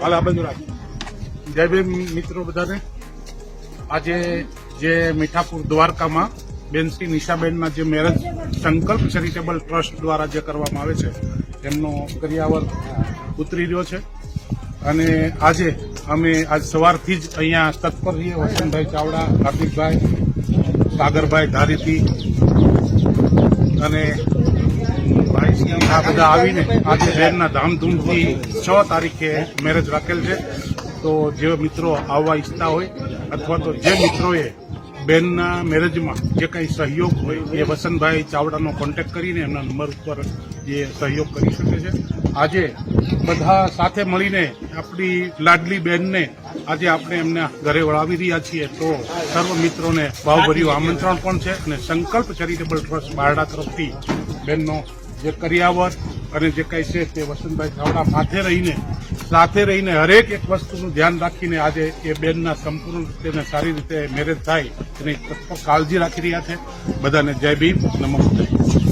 હાલ આ બધું જય બેન મિત્રો બધાને. આજે જે મીઠાપુર દ્વારકામાં બેનશ્રી નિશાબેનના જે મેરેજ સંકલ્પ ચેરિટેબલ ટ્રસ્ટ દ્વારા જે કરવામાં આવે છે, એમનો કર્યાવર ઉતરી રહ્યો છે. અને આજે અમે આજ સવારથી જ અહીંયા તત્પર રહીએ વસંતભાઈ ચાવડા, હાર્દિકભાઈ, સાગરભાઈ ધારીથી અને આ બધા આવીને આજે બેનના ધામધૂમથી છ તારીખે મેરેજ રાખેલ છે. તો જે મિત્રો આવવા ઈચ્છતા હોય અથવા તો જે મિત્રોએ બેનના મેરેજમાં જે કંઈ સહયોગ હોય એ વસંતભાઈ ચાવડાનો કોન્ટેક્ટ કરીને એમના નંબર ઉપર એ સહયોગ કરી શકે છે. આજે બધા સાથે મળીને આપણી લાડલી બહેનને આજે આપણે એમના ઘરે વળાવી રહ્યા છીએ. તો સર્વ મિત્રોને ભાવભર્યું આમંત્રણ પણ છે અને સંકલ્પ ચેરિટેબલ ટ્રસ્ટ બારડા તરફથી બેનનો જે કરિયાવર અને જે કંઈ છે તે વસંતભાઈ ચાવડા સાથે રહીને સાથે રહીને હરેક એક વસ્તુનું ધ્યાન રાખીને આજે એ બેનના સંપૂર્ણ રીતે સારી રીતે મેરેજ થાય એની કાળજી રાખી રહ્યા છે. બધાને જય ભીમ નમો બુદ્ધાય